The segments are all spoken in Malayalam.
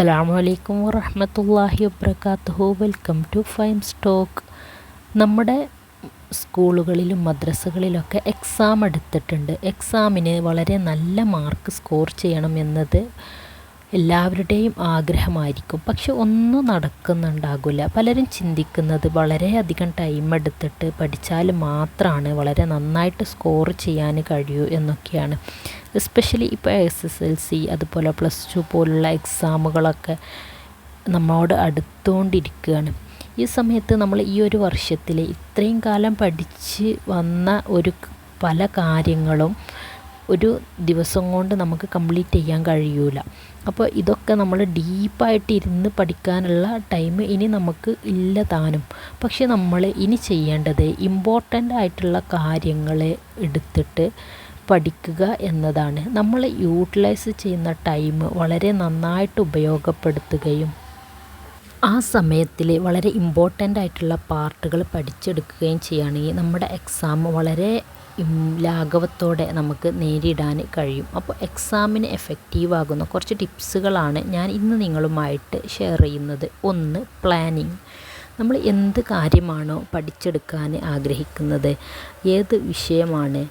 അസ്സലാമു അലൈക്കും വറഹ്മത്തുള്ളാഹി വബറകാതുഹു വെൽക്കം ടു ഫൈം സ്റ്റോക്ക്. നമ്മുടെ സ്കൂളുകളിലും മദ്രസകളിലൊക്കെ എക്സാം എടുത്തിട്ടുണ്ട്. എക്സാമിന് വളരെ നല്ല മാർക്ക് സ്കോർ ചെയ്യണം എന്നത് എല്ലാവരുടെയും ആഗ്രഹമായിരിക്കും. പക്ഷെ ഒന്നും നടക്കുന്നുണ്ടാകില്ല പലരും ചിന്തിക്കുന്നത് വളരെയധികം ടൈം എടുത്തിട്ട് പഠിച്ചാൽ മാത്രമാണ് വളരെ നന്നായിട്ട് സ്കോർ ചെയ്യാൻ കഴിയൂ എന്നൊക്കെയാണ്. എസ്പെഷ്യലി ഇപ്പോൾ എസ് എസ് എൽ സി അതുപോലെ പ്ലസ് ടു പോലുള്ള എക്സാമുകളൊക്കെ നമ്മോട് അടുത്തുകൊണ്ടിരിക്കുകയാണ് ഈ സമയത്ത് നമ്മൾ ഈ ഒരു വർഷത്തിൽ ഇത്രയും കാലം പഠിച്ച് വന്ന ഒരു പല കാര്യങ്ങളും ഒരു ദിവസം കൊണ്ട് നമുക്ക് കംപ്ലീറ്റ് ചെയ്യാൻ കഴിയൂല. അപ്പോൾ ഇതൊക്കെ നമ്മൾ ഡീപ്പായിട്ട് ഇരുന്ന് പഠിക്കാനുള്ള ടൈം ഇനി നമുക്ക് ഇല്ല താനും. പക്ഷെ നമ്മൾ ഇനി ചെയ്യേണ്ടത് ഇമ്പോർട്ടന്റ് ആയിട്ടുള്ള കാര്യങ്ങളെ എടുത്തിട്ട് പഠിക്കുക എന്നതാണ്. നമ്മൾ യൂട്ടിലൈസ് ചെയ്യുന്ന ടൈം വളരെ നന്നായിട്ട് ഉപയോഗപ്പെടുത്തുകയും ആ സമയത്തിൽ വളരെ ഇമ്പോർട്ടന്റ് ആയിട്ടുള്ള പാർട്ടുകൾ പഠിച്ചെടുക്കുകയും ചെയ്യുകയാണെങ്കിൽ നമ്മുടെ എക്സാം വളരെ ലാഘവത്തോടെ നമുക്ക് നേരിടാൻ കഴിയും. അപ്പോൾ എക്സാമിന് എഫക്റ്റീവ് ആകുന്ന കുറച്ച് ടിപ്സുകളാണ് ഞാൻ ഇന്ന് നിങ്ങളുമായിട്ട് ഷെയർ ചെയ്യുന്നത്. ഒന്ന് പ്ലാനിങ് നമ്മൾ എന്ത് കാര്യമാണോ പഠിച്ചെടുക്കാൻ ആഗ്രഹിക്കുന്നത് ഏത് വിഷയമാണ്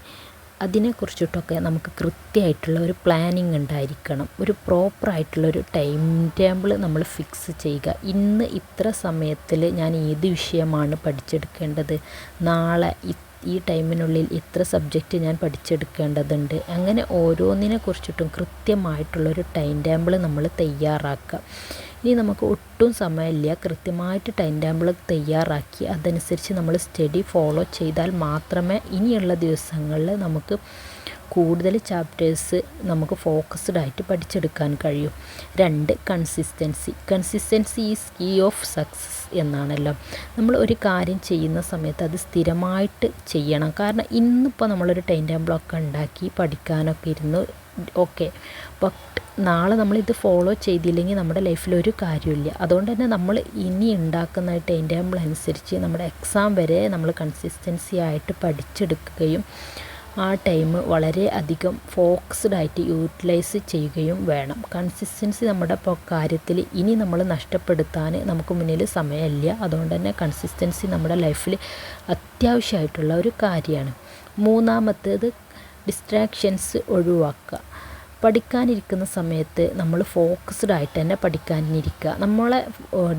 അതിനെക്കുറിച്ചിട്ടൊക്കെ നമുക്ക് കൃത്യമായിട്ടുള്ള ഒരു പ്ലാനിങ് ഉണ്ടായിരിക്കണം. ഒരു പ്രോപ്പറായിട്ടുള്ള ഒരു ടൈം ടേബിൾ നമ്മൾ ഫിക്സ് ചെയ്യുക. ഇന്ന് ഇത്ര സമയത്തിൽ ഞാൻ ഏത് വിഷയമാണ് പഠിച്ചെടുക്കേണ്ടത് നാളെ ഈ ടൈമിനുള്ളിൽ ഇത്ര സബ്ജക്റ്റ് ഞാൻ പഠിച്ചെടുക്കേണ്ടതുണ്ട്. അങ്ങനെ ഓരോന്നിനെ കുറിച്ചിട്ടും കൃത്യമായിട്ടുള്ളൊരു ടൈം ടേബിൾ നമ്മൾ തയ്യാറാക്കുക. ഇനി നമുക്ക് ഒട്ടും സമയമില്ല. കൃത്യമായിട്ട് ടൈം ടേബിൾ തയ്യാറാക്കി അതനുസരിച്ച് നമ്മൾ സ്റ്റഡി ഫോളോ ചെയ്താൽ മാത്രമേ ഇനിയുള്ള ദിവസങ്ങളിൽ നമുക്ക് കൂടുതൽ ചാപ്റ്റേഴ്സ് നമുക്ക് ഫോക്കസ്ഡ് ആയിട്ട് പഠിച്ചെടുക്കാൻ കഴിയും. രണ്ട് consistency consistency is key of success എന്നാണല്ലോ. നമ്മൾ ഒരു കാര്യം ചെയ്യുന്ന സമയത്ത് അത് സ്ഥിരമായിട്ട് ചെയ്യണം. കാരണം ഇന്നിപ്പോൾ നമ്മളൊരു ടൈം ടേബിളൊക്കെ ഉണ്ടാക്കി പഠിക്കാനൊക്കെ ഇരുന്ന് ഓക്കെ ബട്ട് നാളെ നമ്മളിത് ഫോളോ ചെയ്തില്ലെങ്കിൽ നമ്മുടെ ലൈഫിൽ ഒരു കാര്യമില്ല അതുകൊണ്ട് തന്നെ നമ്മൾ ഇനി ഉണ്ടാക്കുന്ന ടൈം ടേബിൾ അനുസരിച്ച് നമ്മുടെ എക്സാം വരെ നമ്മൾ കൺസിസ്റ്റൻസി ആയിട്ട് പഠിച്ചെടുക്കുകയും ആ ടൈം വളരെ അധികം ഫോക്കസ്ഡ് ആയിട്ട് യൂട്ടിലൈസ് ചെയ്യുകയും വേണം. കൺസിസ്റ്റൻസി നമ്മുടെ കാര്യത്തിൽ ഇനി നമ്മൾ നഷ്ടപ്പെടുത്താൻ നമുക്ക് മുന്നിൽ സമയമില്ല. അതുകൊണ്ട് തന്നെ കൺസിസ്റ്റൻസി നമ്മുടെ ലൈഫിൽ അത്യാവശ്യമായിട്ടുള്ള ഒരു കാര്യമാണ്. മൂന്നാമത്തേത് ഡിസ്ട്രാക്ഷൻസ് ഒഴിവാക്കുക. പഠിക്കാനിരിക്കുന്ന സമയത്ത് നമ്മൾ ഫോക്കസ്ഡ് ആയിട്ട് തന്നെ പഠിക്കാനിരിക്കുക. നമ്മളെ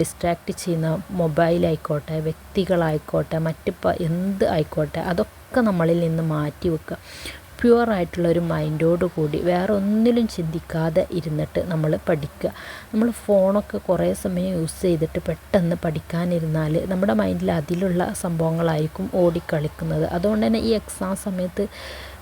ഡിസ്ട്രാക്റ്റ് ചെയ്യുന്ന മൊബൈലായിക്കോട്ടെ വ്യക്തികളായിക്കോട്ടെ മറ്റ് എന്ത് ആയിക്കോട്ടെ അതൊക്കെ നമ്മളിൽ നിന്ന് മാറ്റി വെക്കുക. പ്യുവറായിട്ടുള്ള ഒരു മൈൻഡോട് കൂടി വേറെ ഒന്നിലും ചിന്തിക്കാതെ ഇരുന്നിട്ട് നമ്മൾ പഠിക്കുക. നമ്മൾ ഫോണൊക്കെ കുറേ സമയം യൂസ് ചെയ്തിട്ട് പെട്ടെന്ന് പഠിക്കാനിരുന്നാൽ നമ്മുടെ മൈൻഡിൽ അതിലുള്ള സംഭവങ്ങളായിരിക്കും ഓടിക്കളിക്കുന്നത്. അതുകൊണ്ട് തന്നെ ഈ എക്സാം സമയത്ത്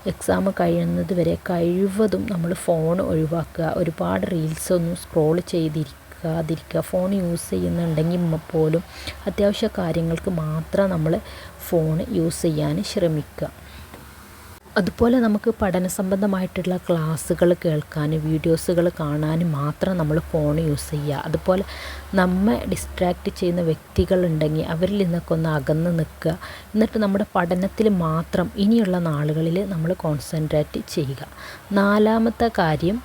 എക്സാം കഴിയുന്നത് വരെ കഴിവതും നമ്മൾ ഫോൺ ഒഴിവാക്കുക. ഒരുപാട് റീൽസ് ഒന്നും സ്ക്രോൾ ചെയ്തിരിക്കാതിരിക്കുക. ഫോൺ യൂസ് ചെയ്യുന്നുണ്ടെങ്കിൽ പോലും അത്യാവശ്യ കാര്യങ്ങൾക്ക് മാത്രം നമ്മൾ ഫോൺ യൂസ് ചെയ്യാൻ ശ്രമിക്കുക. അതുപോലെ നമുക്ക് പഠന സംബന്ധമായിട്ടുള്ള ക്ലാസ്സുകൾ കേൾക്കാൻ വീഡിയോസുകൾ കാണാൻ മാത്രം നമ്മൾ ഫോൺ യൂസ് ചെയ്യുക. അതുപോലെ നമ്മെ ഡിസ്ട്രാക്റ്റ് ചെയ്യുന്ന വ്യക്തികളുണ്ടെങ്കിൽ അവരിൽ നിന്നൊക്കെ ഒന്ന് അകന്ന് നിൽക്കുക. എന്നിട്ട് നമ്മുടെ പഠനത്തിൽ മാത്രം ഇനിയുള്ള നാളുകളിൽ നമ്മൾ കോൺസെൻട്രേറ്റ് ചെയ്യുക. നാലാമത്തെ കാര്യം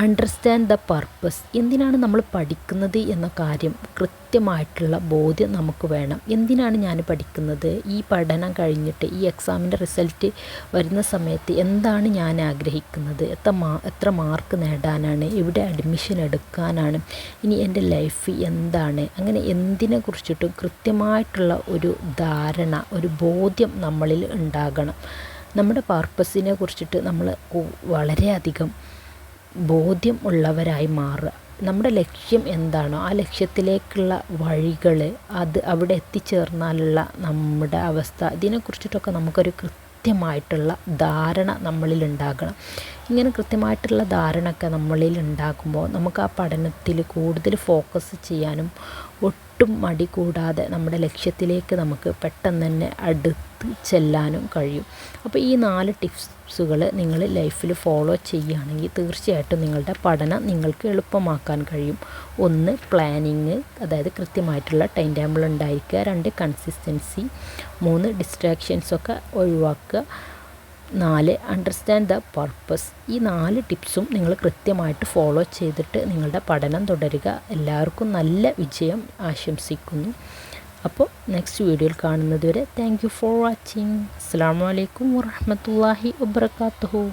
അണ്ടർസ്റ്റാൻഡ് ദ പർപ്പസ് എന്തിനാണ് നമ്മൾ പഠിക്കുന്നത് എന്ന കാര്യം കൃത്യമായിട്ടുള്ള ബോധ്യം നമുക്ക് വേണം. എന്തിനാണ് ഞാൻ പഠിക്കുന്നത്? ഈ പഠനം കഴിഞ്ഞിട്ട് ഈ എക്സാമിന്റെ റിസൾട്ട് വരുന്ന സമയത്ത് എന്താണ് ഞാൻ ആഗ്രഹിക്കുന്നത്? എത്ര മാ എത്ര മാർക്ക് നേടാനാണ്? ഇവിടെ അഡ്മിഷൻ എടുക്കാനാണ്? ഇനി എന്റെ ലൈഫ് എന്താണ്? അങ്ങനെ എന്തിനെ കുറിച്ചിട്ടും കൃത്യമായിട്ടുള്ള ഒരു ധാരണ ഒരു ബോധ്യം നമ്മളിൽ ഉണ്ടാകണം. നമ്മുടെ പർപ്പസിനെ കുറിച്ചിട്ട് നമ്മൾ വളരെയധികം ബോധ്യം ഉള്ളവരായി മാറുക. നമ്മുടെ ലക്ഷ്യം എന്താണോ? ആ ലക്ഷ്യത്തിലേക്കുള്ള വഴികൾ അത് അവിടെ എത്തിച്ചേർന്നാലുള്ള നമ്മുടെ അവസ്ഥ ഇതിനെക്കുറിച്ചിട്ടൊക്കെ നമുക്കൊരു കൃത്യമായിട്ടുള്ള ധാരണ നമ്മളിൽ ഉണ്ടാകണം ഇങ്ങനെ കൃത്യമായിട്ടുള്ള ധാരണയൊക്കെ നമ്മളിൽ ഉണ്ടാകുമ്പോൾ നമുക്ക് ആ പഠനത്തിൽ കൂടുതൽ ഫോക്കസ് ചെയ്യാനും ഒട്ടും മടി കൂടാതെ നമ്മുടെ ലക്ഷ്യത്തിലേക്ക് നമുക്ക് പെട്ടെന്ന് തന്നെ അടുത്ത് ചെല്ലാനും കഴിയും. അപ്പോൾ ഈ നാല് ടിപ്സുകൾ നിങ്ങൾ ലൈഫിൽ ഫോളോ ചെയ്യുകയാണെങ്കിൽ തീർച്ചയായിട്ടും നിങ്ങളുടെ പഠനം നിങ്ങൾക്ക് എളുപ്പമാക്കാൻ കഴിയും. ഒന്ന് പ്ലാനിങ് അതായത് കൃത്യമായിട്ടുള്ള ടൈം ടേബിൾ ഉണ്ടായിരിക്കുക. രണ്ട് കൺസിസ്റ്റൻസി. മൂന്ന് ഡിസ്ട്രാക്ഷൻസൊക്കെ ഒഴിവാക്കുക. നാല് അണ്ടർസ്റ്റാൻഡ് ദ പർപ്പസ് ഈ നാല് ടിപ്സും നിങ്ങൾ കൃത്യമായിട്ട് ഫോളോ ചെയ്തിട്ട് നിങ്ങളുടെ പഠനം തുടരുക. എല്ലാവർക്കും നല്ല വിജയം ആശംസിക്കുന്നു. അപ്പോൾ നെക്സ്റ്റ് വീഡിയോയിൽ കാണുന്നതുവരെ താങ്ക് യു ഫോർ വാച്ചിങ് അസ്സാം വലൈക്കും വാഹമത്തല്ലാഹി വാബർക്കാത്തു